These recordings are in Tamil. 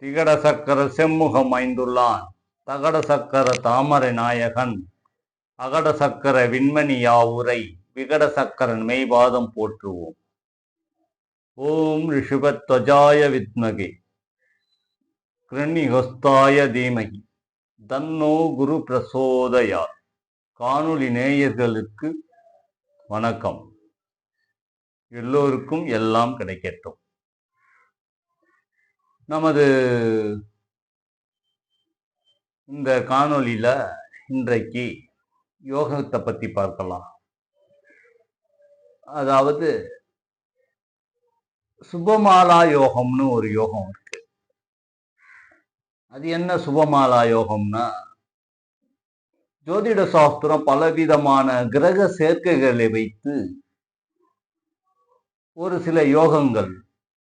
திகட சக்கர செம்முகம் ஐந்துள்ளான். தகட சக்கர தாமரை நாயகன். அகட சக்கர விண்மணி யாவுரை. விகட சக்கரன் மெய்வாதம் போற்றுவோம். ஓம் ரிஷுபத்வஜாய வித்மகே. கிருணிஹஸ்தாய தீமகி. தன்னோ குரு பிரசோதயார் காணொளி நேயர்களுக்கு வணக்கம். எல்லோருக்கும் எல்லாம் கிடைக்கட்டும். நமது இந்த காணொலியில் இன்றைக்கு யோகத்தை பற்றி பார்க்கலாம். அதாவது சுபமாலா யோகம்னு ஒரு யோகம் இருக்கு. அது என்ன சுபமாலா யோகம்னா ஜோதிட சாஸ்திரம் பலவிதமான கிரக சேர்க்கைகளை வைத்து ஒரு சில யோகங்கள்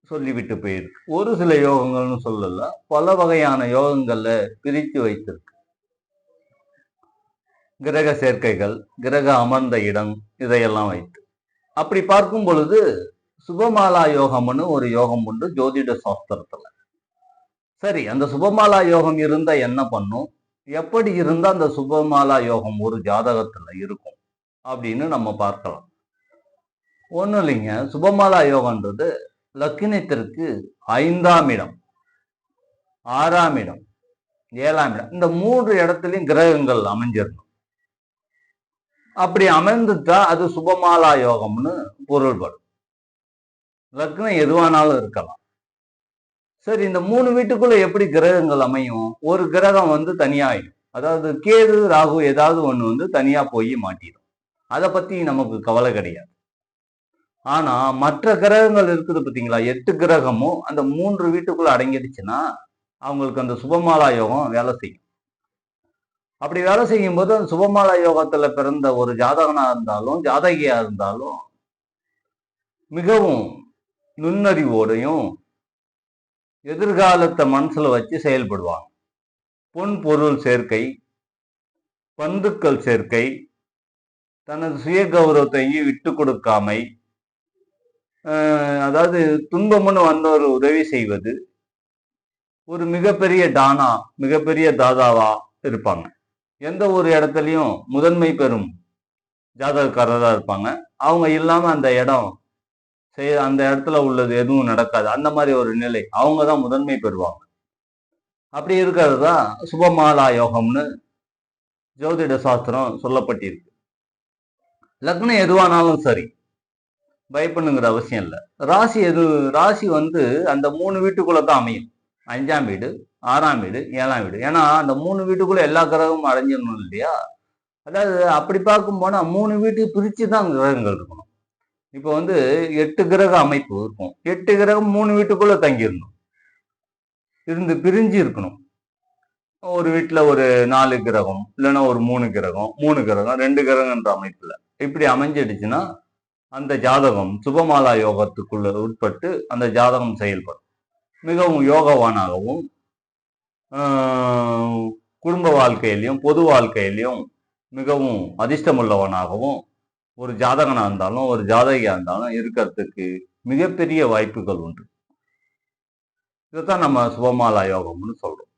சொல்லிவிட்டு போயிருக்கு. ஒரு சில யோகங்கள்னு சொல்லல பல வகையான யோகங்கள்ல பிரித்து வைத்திருக்கு. கிரக சேர்க்கைகள் கிரக அமர்ந்த இடம் இதையெல்லாம் வைத்து. அப்படி பார்க்கும் பொழுது சுபமாலா யோகம்னு ஒரு யோகம் உண்டு ஜோதிட சாஸ்திரத்துல. சரி அந்த சுபமாலா யோகம் இருந்தா என்ன பண்ணும்? எப்படி இருந்தா அந்த சுபமாலா யோகம் ஒரு ஜாதகத்துல இருக்கும்? அப்படின்னு நம்ம பார்க்கலாம். ஒன்றும் இல்லைங்க சுபமாலா யோகன்றது லக்கினத்திற்கு ஐந்தாம் இடம் ஆறாம் இடம் ஏழாம் இடம். இந்த மூன்று இடத்துலையும் கிரகங்கள் அமைஞ்சிடணும் அப்படி அமைந்துட்டா அது சுபமாலா யோகம்னு பொருள்படும். லக்னம் எதுவானாலும் இருக்கலாம். சரி இந்த மூணு வீட்டுக்குள்ள எப்படி கிரகங்கள் அமையும்? ஒரு கிரகம் வந்து தனியாயிடும். அதாவது கேது ராகு ஏதாவது ஒன்று வந்து தனியா போய் மாட்டிடும். அதை பத்தி நமக்கு கவலை கிடையாது. ஆனா மற்ற கிரகங்கள் இருக்குது பார்த்தீங்களா? எட்டு கிரகமும் அந்த மூன்று வீட்டுக்குள்ள அடங்கிடுச்சுன்னா அவங்களுக்கு அந்த சுபமாலா யோகம் வேலை செய்யும். அப்படி வேலை செய்யும் போது அந்த சுபமாலா யோகத்துல பிறந்த ஒரு ஜாதகனா இருந்தாலும் ஜாதகியா இருந்தாலும் மிகவும் நுண்ணறிவோடையும் எதிர்காலத்தை மனசுல வச்சு செயல்படுவாங்க. பொன் பொருள் சேர்க்கை பந்துக்கள் சேர்க்கை தனது சுய கௌரவத்தையும் விட்டு கொடுக்காமை அதாவது துன்பம்னு வந்தவர் உதவி செய்வது. ஒரு மிகப்பெரிய டானா மிகப்பெரிய தாதாவா இருப்பாங்க. எந்த ஒரு இடத்துலையும் முதன்மை பெறும் ஜாதகக்காரராக இருப்பாங்க. அவங்க இல்லாம அந்த இடம் செய்ய அந்த இடத்துல உள்ளது எதுவும் நடக்காது. அந்த மாதிரி ஒரு நிலை. அவங்க தான் முதன்மை பெறுவாங்க. அப்படி இருக்கிறது தான் சுபமாலா யோகம்னு ஜோதிட சாஸ்திரம் சொல்லப்பட்டிருக்கு. லக்னம் எதுவானாலும் சரி. பயப்படணுங்கிற அவசியம் இல்லை. ராசி எது ராசி வந்து அந்த மூணு வீட்டுக்குள்ள தான் அமையும். அஞ்சாம் வீடு ஆறாம் வீடு ஏழாம் வீடு. ஏன்னா அந்த மூணு வீட்டுக்குள்ள எல்லா கிரகமும் அடைஞ்சிடணும் இல்லையா? அதாவது அப்படி பார்க்கும் போனால் மூணு வீட்டுக்கு பிரித்து தான் கிரகங்கள் இருக்கணும். இப்போ வந்து எட்டு கிரக அமைப்பு இருக்கும். எட்டு கிரகம் மூணு வீட்டுக்குள்ள தங்கிடணும். இருந்து பிரிஞ்சு இருக்கணும். ஒரு வீட்டில் ஒரு நாலு கிரகம் இல்லைன்னா ஒரு மூணு கிரகம் மூணு கிரகம் ரெண்டு கிரகம்ன்ற அமைப்பில். இப்படி அமைஞ்சிடுச்சுன்னா அந்த ஜாதகம் சுபமாலா யோகத்துக்குள்ள உட்பட்டு அந்த ஜாதகம் செயல்படும். மிகவும் யோகவானாகவும் குடும்ப வாழ்க்கையிலையும் பொது வாழ்க்கையிலையும் மிகவும் அதிர்ஷ்டமுள்ளவனாகவும் ஒரு ஜாதகனாக இருந்தாலும் ஒரு ஜாதகியாக இருந்தாலும் இருக்கிறதுக்கு மிகப்பெரிய வாய்ப்புகள் உண்டு. இதைத்தான் நம்ம சுபமாலா யோகம்னு சொல்றோம்.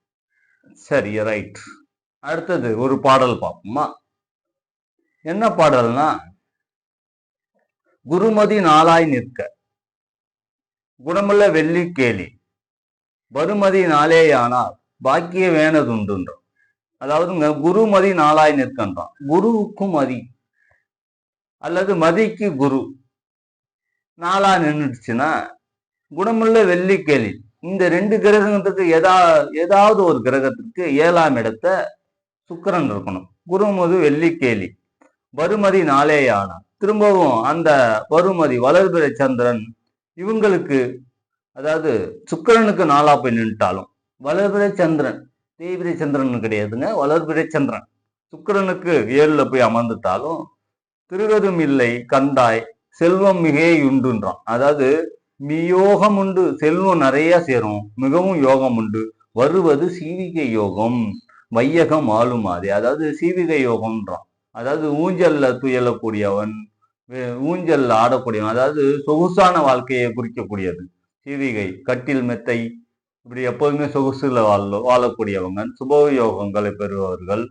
சரி ரைட் அடுத்தது ஒரு பாடல் பார்ப்போமா? என்ன பாடல்னா குருமதி நாளாய் நிற்க. குணமுள்ள வெள்ளி கேலி. வருமதி நாளேயானால் பாக்கிய வேணதுண்டுன்றோம் அதாவதுங்க குருமதி நாளாய் நிற்கன்றான் குருவுக்கு மதி. அல்லது மதிக்கு குரு. நாளா நின்றுச்சுன்னா குணமுள்ள வெள்ளி கேலி. இந்த ரெண்டு கிரகத்துக்கு எதா ஏதாவது ஒரு கிரகத்திற்கு ஏழாம் இடத்த சுக்கரன் இருக்கணும். குருமது வெள்ளிக்கேலி வருமதி நாளேயானா திரும்பவும் அந்த வருமதி வளர்பிறை சந்திரன் இவங்களுக்கு அதாவது சுக்கரனுக்கு நாளா போய் நின்ட்டாலும் வளர்பிறை சந்திரன் தேய்பிரை சந்திரன் கிடையாதுங்க வளர்பிறை சந்திரன். சுக்கரனுக்கு ஏழுல போய் அமர்ந்துட்டாலும் திருவதும் இல்லை கண்டாய் செல்வம் மிகே உண்டுன்றான். அதாவது யோகம் உண்டு செல்வம் நிறைய சேரும் மிகவும் யோகம் உண்டு. வருவது சீவிகை யோகம் வையகம் ஆளும் அதாவது சீவிகை யோகம்ன்றான். அதாவது ஊஞ்சல்ல துயலக்கூடியவன் ஊஞ்சல்ல ஆடக்கூடியவன் அதாவது சொகுசான வாழ்க்கையை குறிக்கக்கூடியது. சீவிகை கட்டில் மெத்தை இப்படி எப்போதுமே சொகுசுல வாழ வாழக்கூடியவங்க சுபயோகங்களை பெறுபவர்கள்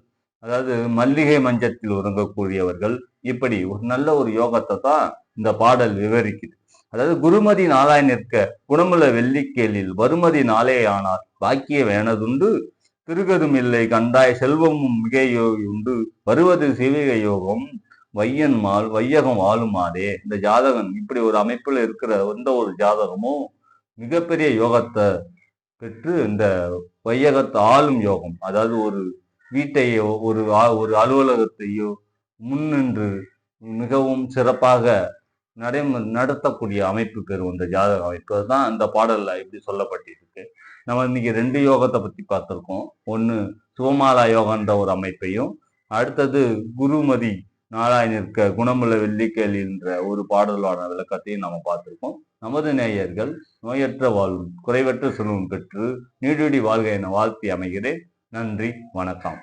அதாவது மல்லிகை மஞ்சத்தில் உறங்கக்கூடியவர்கள் இப்படி ஒரு நல்ல ஒரு யோகத்தை தான் இந்த பாடல் விவரிக்குது. அதாவது குருமதி நாளாய் நிற்க குணமுள்ள வெள்ளிக்கேலில் வருமதி நாளே ஆனார் பாக்கிய வேணதுண்டு திருகதும் இல்லை கண்டாய் செல்வமும் மிகையோ உண்டு. வருவது சிவிக யோகம் வையன்மால் வையகம் ஆளுமாதே இந்த ஜாதகம் இப்படி ஒரு அமைப்பில் இருக்கிற எந்த ஒரு ஜாதகமும் மிகப்பெரிய யோகத்தை பெற்று இந்த வையகத்தை ஆளும் யோகம் அதாவது ஒரு வீட்டையோ ஒரு ஆ- ஒரு அலுவலகத்தையோ முன்னின்று மிகவும் சிறப்பாக நடை நடத்தக்கூடிய அமைப்பு பெறும் இந்த ஜாதக அமைப்பு தான் அந்த பாடலில் இப்படி சொல்லப்பட்டிருக்கு. நம்ம இன்னைக்கு ரெண்டு யோகத்தை பற்றி பார்த்துருக்கோம். ஒன்று சுகமாலா யோகன்ற ஒரு அமைப்பையும் அடுத்தது குருமதி நாளாய் நிற்க குணமுள்ள வெள்ளிக்கேலின்ற ஒரு பாடலான விளக்கத்தையும் நம்ம பார்த்துருக்கோம். நமது நேயர்கள் நோயற்ற வாழ்வும் குறைவற்ற செல்வம் பெற்று நீடுடி வாழ்க என வாழ்த்தி அமைகிறேன். நன்றி வணக்கம்.